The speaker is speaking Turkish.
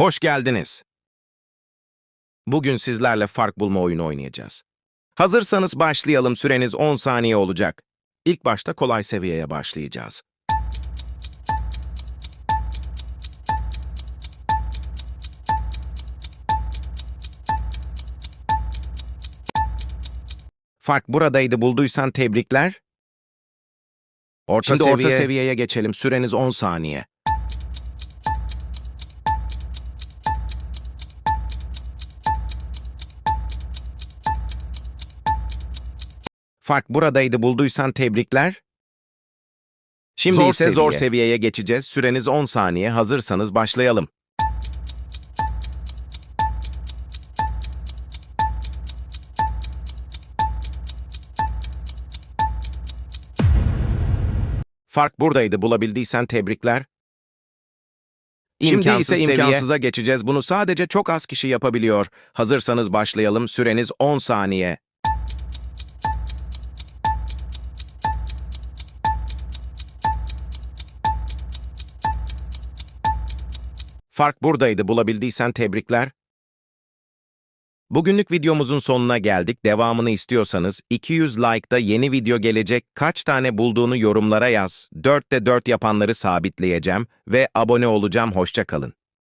Hoş geldiniz. Bugün sizlerle fark bulma oyunu oynayacağız. Hazırsanız başlayalım. Süreniz 10 saniye olacak. İlk başta kolay seviyeye başlayacağız. Fark buradaydı bulduysan tebrikler. Orta Şimdi orta seviye- seviyeye geçelim. Süreniz 10 saniye. Fark buradaydı bulduysan tebrikler. Şimdi Zor ise zor seviye. seviyeye geçeceğiz. Süreniz 10 saniye. Hazırsanız başlayalım. Fark buradaydı. Bulabildiysen tebrikler. Şimdi İmkansız ise seviye. imkansıza geçeceğiz. Bunu sadece çok az kişi yapabiliyor. Hazırsanız başlayalım. Süreniz 10 saniye. Fark buradaydı. Bulabildiysen tebrikler. Bugünlük videomuzun sonuna geldik. Devamını istiyorsanız 200 like'da yeni video gelecek. Kaç tane bulduğunu yorumlara yaz. 4'te 4 yapanları sabitleyeceğim ve abone olacağım. Hoşça kalın.